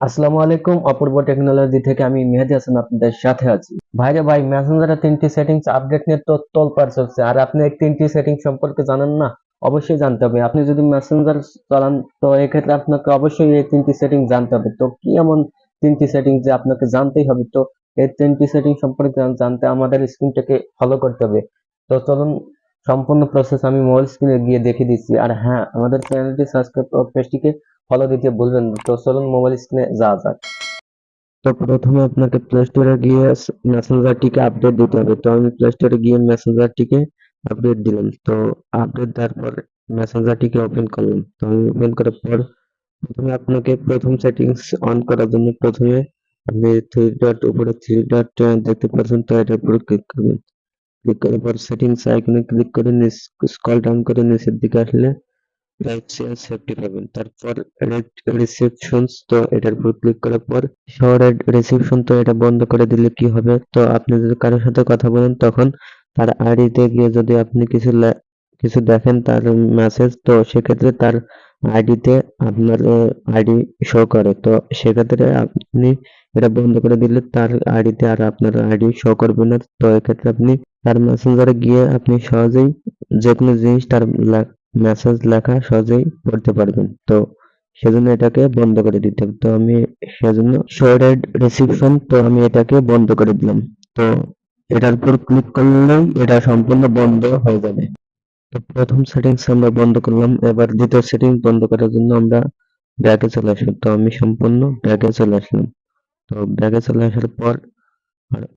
আসসালামু আলাইকুম, অপূর্ব টেকনোলজি থেকে আমি মেহেদি হাসান আপনাদের সাথে আছি। ভাইরে ভাই মেসেঞ্জারে তিনটি সেটিংস আপডেট নিয়ে তো তোলপাড় চলছে। আর আপনি এই তিনটি সেটিং সম্পর্কে জানেন না? অবশ্যই জানতে হবে। আপনি যদি মেসেঞ্জার চালান, তো এক্ষেত্রে আপনাকে অবশ্যই এই তিনটি সেটিং জানতে হবে। তো কি এমন তিনটি সেটিং যে আপনাকে জানতেই হবে? তো এই তিনটি সেটিং সম্পর্কে জানতে আমাদের স্ক্রিনটাকে ফলো করতে হবে। তো চলুন সম্পূর্ণ প্রসেস আমি মোবাইল স্ক্রিনে গিয়ে দেখে দিচ্ছি। আর হ্যাঁ আমাদের চ্যানেলটি সাবস্ক্রাইব ও পেজটিকে ফলো দিতে ভুলবেন না। তো চলুন মোবাইল স্ক্রিনে যাওয়া যাক। তো প্রথমে আপনাকে প্লে স্টোরে গিয়ে মেসেঞ্জারটিকে আপডেট দিতে হবে। তো আমি প্লে স্টোরে গিয়ে মেসেঞ্জারটিকে আপডেট দিলাম। তো আপডেট দেওয়ার পর মেসেঞ্জারটিকে ওপেন করলাম। তো আমি ওপেন করার পর প্রথমে আপনাকে প্রথম সেটিংস অন করার জন্য প্রথমে আপনি থ্রি ডট উপরে থ্রি ডট দেখতে পাচ্ছেন, তো এটার উপরে ক্লিক করবেন। ক্লিক করার পর সেটিংস আইকনে ক্লিক করে স্ক্রল ডাউন করে নিচের দিকে আসলে প্রাইভসি এন্ড সেফটি পাবেন। তারপর রিসেপশনস তো এটার উপর ক্লিক করার পর শহরের রিসেপশন তো এটা বন্ধ করে দিলে কি হবে? তো আপনি যদি কারোর সাথে কথা বলেন, তখন তার আইডিতে গিয়ে যদি আপনি কিছু কিছু দেখেন তার মেসেজ তো সেক্ষেত্রে তার আইডিতে আপনার আইডি শো করে। তো সেক্ষেত্রে আপনি এটা বন্ধ করে দিলে তার আইডিতে আর আপনার আইডি শো করবে না। তো এক্ষেত্রে আপনি তার মেসেঞ্জারে গিয়ে আপনি সহজেই যে কোনো জিনিস তার মেসেজ লেখা সহজেই পড়তে পারবেন। তো সেজন্য এটাকে বন্ধ করে দিতে হবে। তো আমি সেজন্য শোরেড রিসিপশন তো আমি এটাকে বন্ধ করে দিলাম। তো এটার উপর ক্লিক করলেই এটা সম্পূর্ণ বন্ধ হয়ে যাবে। তো প্রথম সেটিংস আমরা বন্ধ করলাম। এবার দ্বিতীয় সেটিংস বন্ধ করার জন্য আমরা ব্যাকে চলে আসলাম। তো আমি সম্পূর্ণ ব্যাকে চলে আসলাম। তো ব্যাকে চলে আসার পর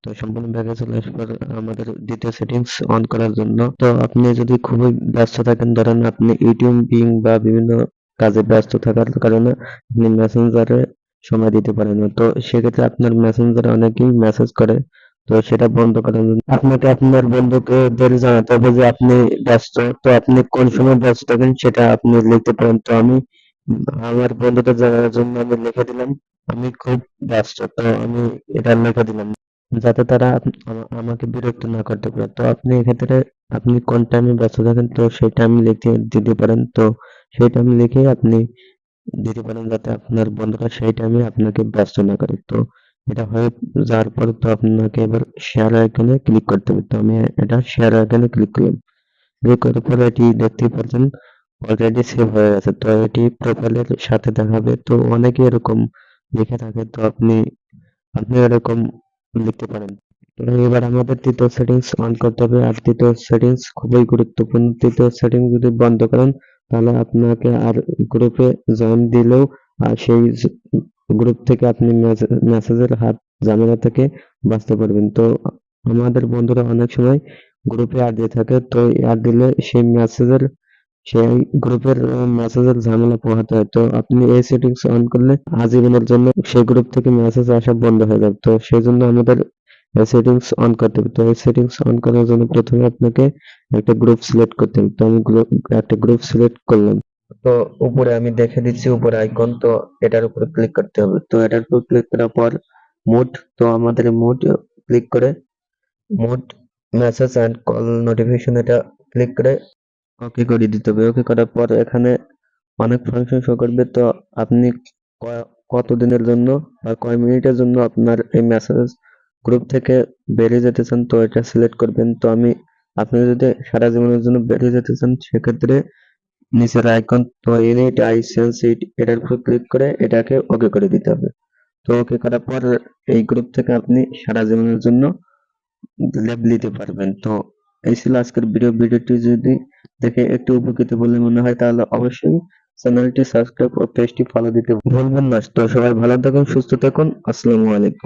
তো সম্পূর্ণ ব্যাগে চলে আসার পর আমাদের দ্বিতীয় সেটিংস অন করার জন্য। তো আপনি যদি খুবই ব্যস্ত থাকেন, ধরেন আপনি ইউটিউবিং বা বিভিন্ন কাজে ব্যস্ত থাকার কারণে আপনি মেসেঞ্জারে সময় দিতে পারেন না। তো সেক্ষেত্রে আপনার মেসেঞ্জারে অনেকেই মেসেজ করে, তো সেটা বন্ধ করার জন্য। আপনাকে আপনার বন্ধুকে জানাতে হবে যে আপনি ব্যস্ত। তো আপনি কোন সময় ব্যস্ত থাকেন সেটা আপনি লিখতে পারেন। তো আমি, আমার বন্ধুদের জানার জন্য আমি লিখে দিলাম। আমি খুব ব্যস্ত, তো আমি এটা লিখে দিলাম যাতে তারা আমাকে বিরক্ত না করতে পারে। তো আপনি এক্ষেত্রে, আপনি কোন টাইমে ব্যস্ত থাকেন, তো সেই টাইম লিখে দিতে পারেন। তো সেই টাইম লিখে আপনি দিতে পারেন যাতে আপনার বন্ধুরা সেই টাইমে আপনাকে ব্যস্ত না করে। তো এটা হয়ে যাওয়ার পর তো আপনাকে এবার শেয়ার আইকনে ক্লিক করতে হবে। তো আমি এটা শেয়ার আইকনে ক্লিক করলাম। ক্লিক করার পর এটি দেখতে পাচ্ছেন অলরেডি সেভ হয়ে গেছে। তো এটি প্রোফাইলের সাথে দেখাবে। তো অনেকে এরকম লিখে থাকে তো আপনি আপনি এরকম লিখতে পারেন। এবার আমাদের তৃতীয় সেটিংস অন করতে হবে, আর তৃতীয় সেটিংস খুবই গুরুত্বপূর্ণ। তৃতীয় সেটিংস যদি বন্ধ করেন, তাহলে আপনাকে আর গ্রুপে জয়েন দিলেও, আর সেই গ্রুপ থেকে আপনি মেসেজের হাত ঝামেলা থেকে বাঁচতে পারবেন। তো আমাদের বন্ধুরা অনেক সময় গ্রুপে অ্যাড দিয়ে থাকে, তো অ্যাড দিলে সেই মেসেজের সেই গ্রুপের মেসেজের ঝামেলা পোহাতে হয়। তো আপনি এই সেটিংস অন করলে আজীবনের জন্য সেই গ্রুপ থেকে মেসেজ আসা বন্ধ হয়ে যাবে। তো সেই জন্য আমাদের এই সেটিংস অন করতে হবে। তো এই সেটিংস অন করার জন্য প্রথমে আপনাকে একটা গ্রুপ সিলেক্ট করতে হবে। তো আমি গ্রুপ একটা গ্রুপ সিলেক্ট করলাম। তো উপরে আমি দেখে দিচ্ছি উপরে আইকন তো এটার উপরে ক্লিক করতে হবে। তো এটার উপর ক্লিক করার পর মুড তো আমাদের মুড ক্লিক করে mode message and call notification এটা ক্লিক করে ওকে করে দিতে হবে। ওকে করার পর এখানে অনেক ফাংশন শো করবে। তো আপনি কত দিনের জন্য বা কয় মিনিটের জন্য আপনার এই মেসেজ গ্রুপ থেকে বেরিয়ে যেতে চান, তো এটা সিলেক্ট করবেন। তো আমি আপনি যদি সারা জীবনের জন্য বেরিয়ে যেতে চান, সেক্ষেত্রে নিচের আইকন তো ইউনিট আই সেন্স ইট এটার উপর ক্লিক করে এটাকে ওকে করে দিতে হবে। তো ওকে করার পর এই গ্রুপ থেকে আপনি সারা জীবনের জন্য লেব নিতে পারবেন। তো এই ছিল আজকের ভিডিও। ভিডিওটি যদি দেখে একটু উপকৃত বলে মনে হয়, তাহলে অবশ্যই চ্যানেলটি সাবস্ক্রাইব ও পেজটি ফলো দিতে ভুলবেন না। তো সবাই ভালো থাকুন, সুস্থ থাকুন। আসসালামু আলাইকুম।